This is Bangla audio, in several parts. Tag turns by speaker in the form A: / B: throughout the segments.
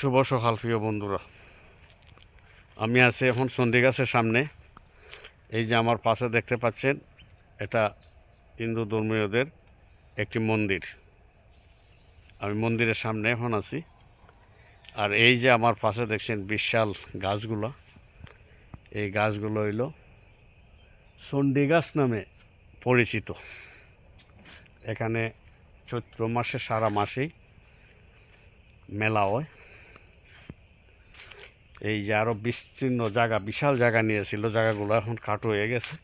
A: শুভ সকাল, প্রিয় বন্ধুরা। আমি আছি এখন চণ্ডীগাছের সামনে। এই যে আমার পাশে দেখতে পাচ্ছেন, এটা হিন্দু ধর্মীয়দের একটি মন্দির। আমি মন্দিরের সামনে এখন আছি। আর এই যে আমার পাশে দেখছেন বিশাল গাছগুলো। এই গাছগুলো হইল গাছ নামে পরিচিত। এখানে চৈত্র মাসে সারা মাসেই মেলা হয়। এই যে আরও বিস্তীর্ণ জায়গা, বিশাল জায়গা নিয়েছিল, জায়গাগুলো এখন কাট হয়ে গেছে।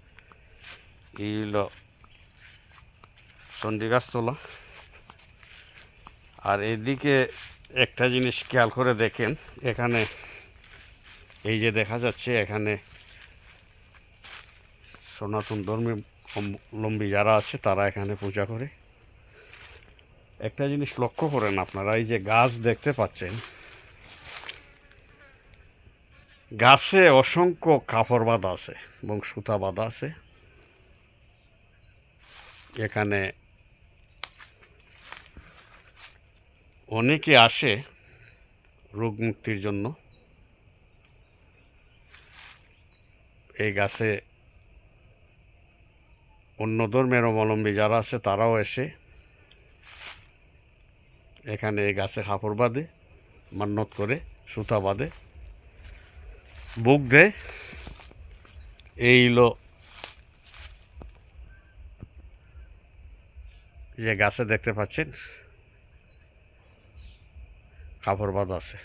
A: এই হলো চণ্ডীগাছতলা। আর এদিকে একটা জিনিস খেয়াল করে দেখেন, এখানে এই যে দেখা যাচ্ছে, এখানে সনাতন ধর্মী লম্বী যারা আছে, তারা এখানে পূজা করে। একটা জিনিস লক্ষ্য করেন আপনারা, এই যে গাছ দেখতে পাচ্ছেন গাছে অসংখ্য কাপড় বাঁধা আছে এবং সুতা বাঁধা আছে। এখানে অনেকে আসে রোগ মুক্তির জন্য। এই গাছে অন্য ধর্মের অবলম্বী যারা আছে তারাও এসে এখানে এই গাছে কাপড় বাঁধে মান্যত করে, সুতা বাঁধে। বুক দেয় এই হলো যে গাছে দেখতে পাচ্ছেন? কাপড় বাঁধা আছে।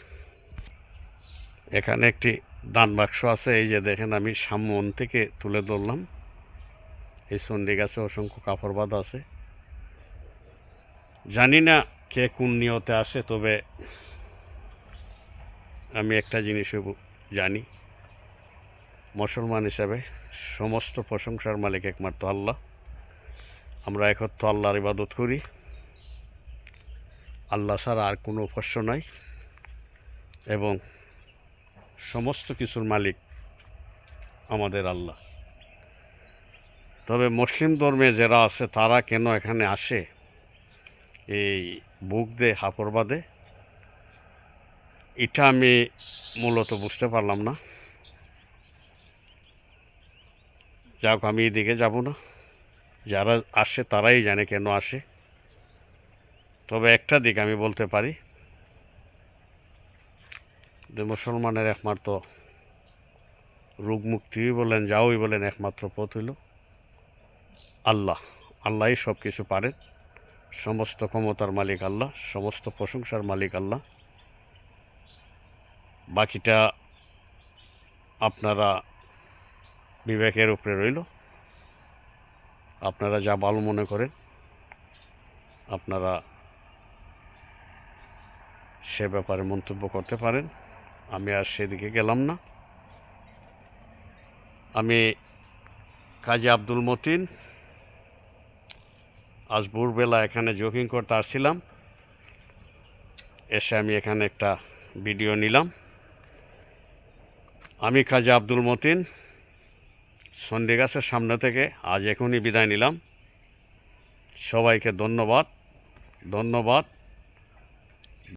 A: এখানে একটি দান বাক্স আছে। এই যে দেখেন আমি সামন থেকে তুলে ধরলাম। এই চণ্ডী গাছে অসংখ্য কাপড় বাঁধা আছে। জানি না কে কোন নিয়তে আসে, তবে আমি একটা জিনিস জানি। মুসলমান হিসাবে সমস্ত প্রশংসার মালিক একমাত্র আল্লাহ। আমরা একত্র আল্লাহর ইবাদত করি। আল্লাহ ছাড়া আর কোনো উপাস্য নাই এবং সমস্ত কিছুর মালিক আমাদের আল্লাহ। তবে মুসলিম ধর্মে যারা আছে, তারা কেন এখানে আসে? এই বুক দে হাপড় বাদে? এটা আমি মূলত বুঝতে পারলাম না। যাক, আমি এদিকে যাব না। যারা আসে, তারাই জানে কেন আসে। তবে একটা দিক আমি বলতে পারি, যে মুসলমানের একমাত্র রোগ মুক্তি বলেন, যাওই বলেন একমাত্র পথ হইল আল্লাহ। আল্লাহই সব কিছু পারেন। সমস্ত ক্ষমতার মালিক আল্লাহ, সমস্ত প্রশংসার মালিক আল্লাহ। বাকিটা আপনারা বিবেকের উপরে রইল। আপনারা যা ভালো মনে করেন, আপনারা সে ব্যাপারে মন্তব্য করতে পারেন। আমি আর সেদিকে গেলাম না। আমি কাজী আব্দুল মতিন, আজ ভোরবেলা এখানে জগিং করতে আসছিলাম। এসে আমি এখানে একটা ভিডিও নিলাম। আমি কাজী আব্দুল মতিন সন্ডে গাছের সামনে থেকে আজ এখনই বিদায় নিলাম। সবাইকে ধন্যবাদ ধন্যবাদ।